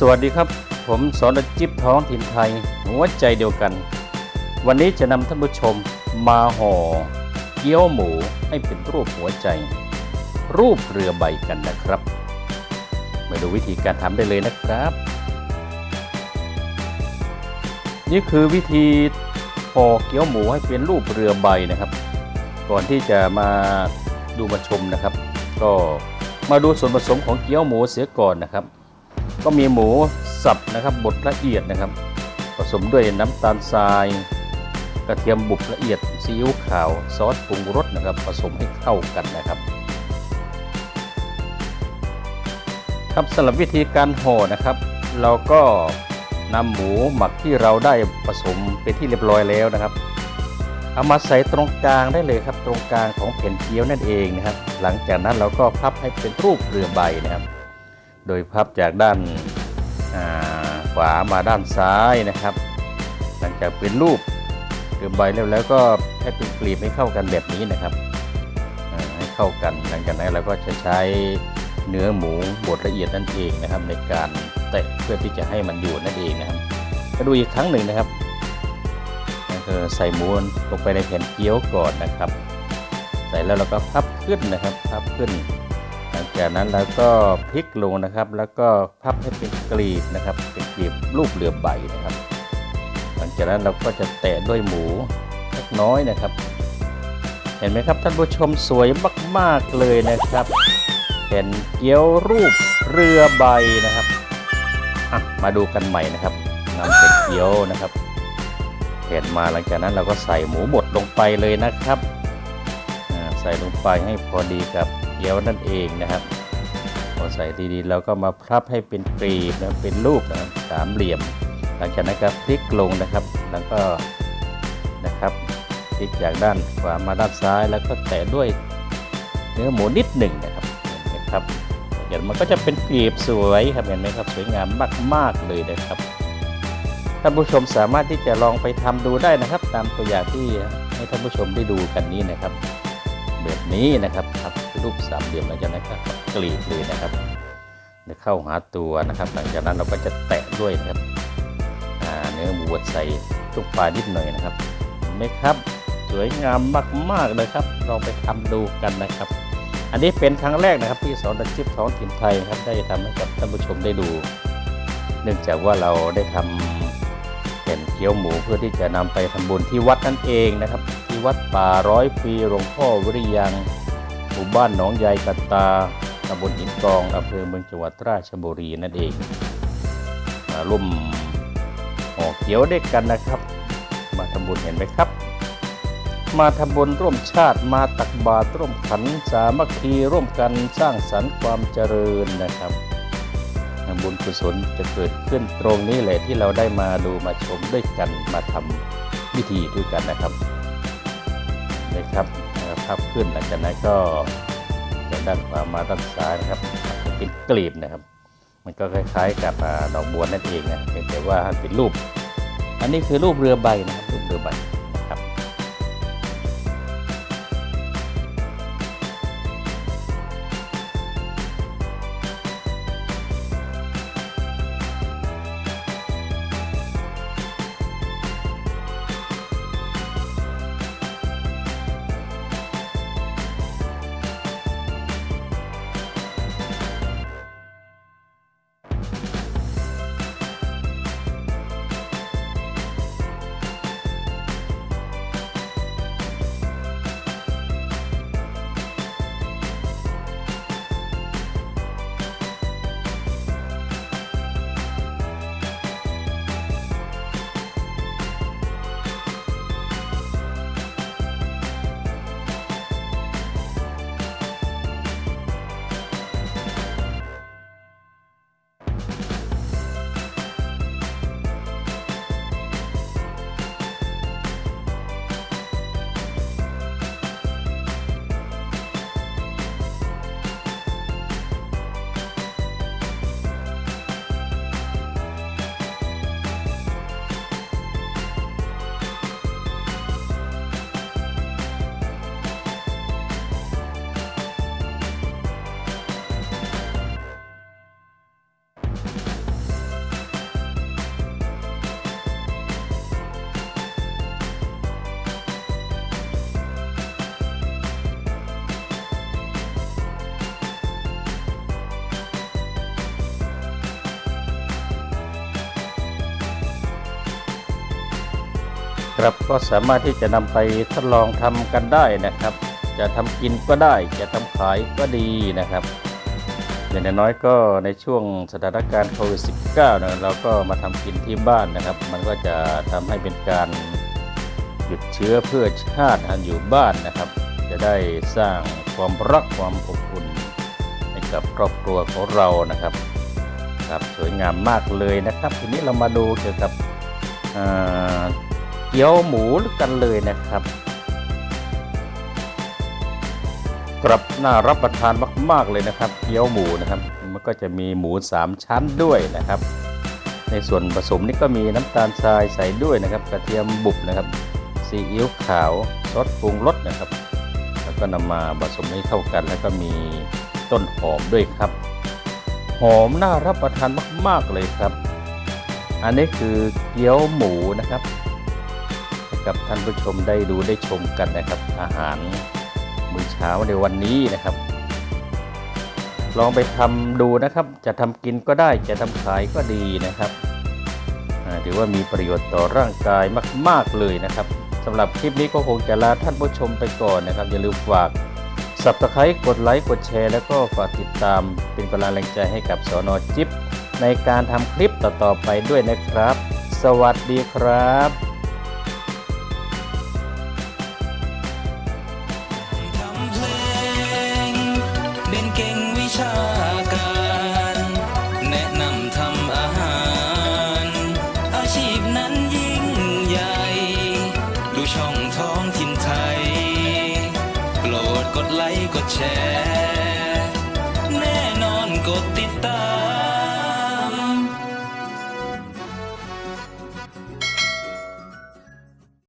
สวัสดีครับ ผมสอนจิ๊บท้องถิ่นไทย หัวใจเดียวกัน วันนี้จะนำท่านผู้ชมมาห่อเกี๊ยวหมูให้เป็นรูปหัวใจ รูปเรือใบกันนะครับมาดูวิธีการทำได้เลยนะครับ นี่คือวิธีห่อเกี๊ยวหมูให้เป็นรูปเรือใบนะครับ ก่อนที่จะมาดูมาชมนะครับ ก็มาดูส่วนผสมของเกี๊ยวหมูเสียก่อนนะครับ ก็มีหมูสับนะครับบดละเอียดนะครับ ผสมด้วยน้ำตาลทราย กระเทียมบุบละเอียดซีอิ๊วขาวซอสปรุงรสนะครับ ผสมให้เข้ากันนะครับ ครับสำหรับวิธีการห่อนะครับ เราก็นำหมูหมักที่เราได้ผสมเป็นที่เรียบร้อยแล้วนะครับเอามาใส่ตรงกลางได้เลยครับ ตรงกลางของแผ่นเกี๊ยวนั่นเองนะครับ หลังจากนั้นเราก็พับให้เป็นรูปเรือใบนะครับ โดยพับจากด้านาขวามาด้านซ้ายนะครับ หลังจากเป็นรูปเรือใบแล้วแล้วก็ให้เป็นกลีบให้เข้ากันแบบนี้นะครับให้เข้ากันหลังจากนั้นเราก็จะใช้เนื้อหมูบดละเอียดนั่นเองนะครับ ในการเตะเพื่อที่จะให้มันอยู่นั่นเองนะครับมาดูอีกครั้งหนึ่งนะครับนั่นคือใส่หมูลงไปในแผ่นเกี๊ยวก่อนนะครับ ใส่แล้วเราก็พับขึ้นนะครับ พับขึ้น จากนั้นเราก็พลิกลงนะครับ แล้วก็พับให้เป็นกลีบนะครับ เป็นกลีบรูปเรือใบนะครับ หลังจากนั้นเราก็จะแตะด้วยหมูเล็กน้อยนะครับ เห็นไหมครับท่านผู้ชมสวยมากๆเลยนะครับแผ่นเกี๊ยวรูปเรือใบนะครับอะมาดูกันใหม่นะครับนำเป็ดเกี๊ยวนะครับแผ่นมาหลังจากนั้นเราก็ใส่หมูบดลงไปเลยนะครับใส่ลงไปให้พอดีกับ เกี๊ยวนั่นเองนะครับพอใส่ดีๆเราก็มาพับให้เป็นกรีบนะเป็นรูปนะสามเหลี่ยม หลังจากนั้นก็พลิกลงนะครับ แล้วก็นะครับพลิกจากด้านขวามาด้านซ้าย แล้วก็แตะด้วยเนื้อหมูนิดหนึ่งนะครับเห็นไหมครับเดี๋ยวมันก็จะเป็นกรีบสวยครับเห็นไหมครับสวยงามมากๆเลยนะครับท่านผู้ชมสามารถที่จะลองไปทำดูได้นะครับ ตามตัวอย่างที่ให้ท่านผู้ชมได้ดูกันนี้นะครับ แบบนี้นะครับครับรูปสามเหลี่ยมหลังจากนั้นก็กรีบเลยนะครับเดี๋ยวเข้าหาตัวนะครับ หลังจากนั้นเราก็จะแตะด้วยนะครับเนื้อหมูบดใส่ทุกปลานิดหน่อยนะครับเห็นไหมครับสวยงามมากๆเลยครับลองไปทำดูกันนะครับ อันนี้เป็นครั้งแรกนะครับที่สอนอาชีพท้องถิ่นไทยครับได้ทำให้กับท่านผู้ชมได้ดู เนื่องจากว่าเราได้ทำเป็นเกี๊ยวหมูเพื่อที่จะนำไปทำบุญที่วัดนั่นเองนะครับ ที่วัดป่าร้อยปีหลวงพ่อวิริยังหมู่บ้านหนองยายกตาตำบลหินกองอำเภอเมืองจังหวัดราชบุรีนั่นเองมาร่วมห่อเกี๊ยวด้วยกันนะครับ มาทำบุญเห็นไหมครับ มาทำบุญร่วมชาติมาตักบาตรร่วมขันสามัคคีร่วมกันสร้างสรรค์ความเจริญนะครับบุญกุศลจะเกิดขึ้นตรงนี้แหละที่เราได้มาดูมาชมด้วยกันมาทำพิธีด้วยกันนะครับ นะครับภาพขึ้นหลังจากนั้นก็จากด้านขวามาด้านซ้ายนะครับเป็นกลีบนะครับ มันก็คล้ายๆกับดอกบัวนั่นเองนะเพียงแต่ว่าเป็นรูป อันนี้คือรูปเรือใบนะครับรูปเรือใบ ครับก็สามารถที่จะนำไปทดลองทำกันได้นะครับ จะทำกินก็ได้ จะทำขายก็ดีนะครับ อย่างน้อยๆก็ในช่วงสถานการณ์โควิด -19 นะเราก็มาทำกินที่บ้านนะครับ มันก็จะทำให้เป็นการหยุดเชื้อเพื่อชาติอันอยู่บ้านนะครับ จะได้สร้างความรักความอบอุ่นให้กับครอบครัวของเรานะครับครับสวยงามมากเลยนะครับ ทีนี้เรามาดูเกี่ยวกับอ่า เกี๊ยวหมูกันเลยนะครับ กรับน่ารับประทานมาก ๆ เลยนะครับ เกี๊ยวหมูนะครับ มันก็จะมีหมู 3 ชั้นด้วยนะครับ ในส่วนผสมนี่ก็มีน้ำตาลทรายใส่ด้วยนะครับ กระเทียมบุบนะครับซีอิ๊วขาวซอสปรุงรสนะครับ แล้วก็นำมาผสมให้เข้ากัน แล้วก็มีต้นหอมด้วยครับ หอมน่ารับประทานมาก ๆ เลยครับ อันนี้คือเกี๊ยวหมูนะครับ กับท่านผู้ชมได้ดูได้ชมกันนะครับ อาหารมื้อเช้าในวันนี้นะครับ ลองไปทำดูนะครับ จะทำกินก็ได้จะทำขายก็ดีนะครับถือว่ามีประโยชน์ต่อร่างกายมาก ๆเลยนะครับสำหรับคลิปนี้ก็คงจะลาท่านผู้ชมไปก่อนนะครับ อย่าลืมฝากสับตะไคร้กดไลค์กดแชร์ แล้วก็ฝากติดตามเป็นกำลังแรงใจให้กับสอนอจิ๊บในการทำคลิปต่อๆไปด้วยนะครับ สวัสดีครับ ดูช่องท้องถิ่นไทย โปรดกดไลค์กดแชร์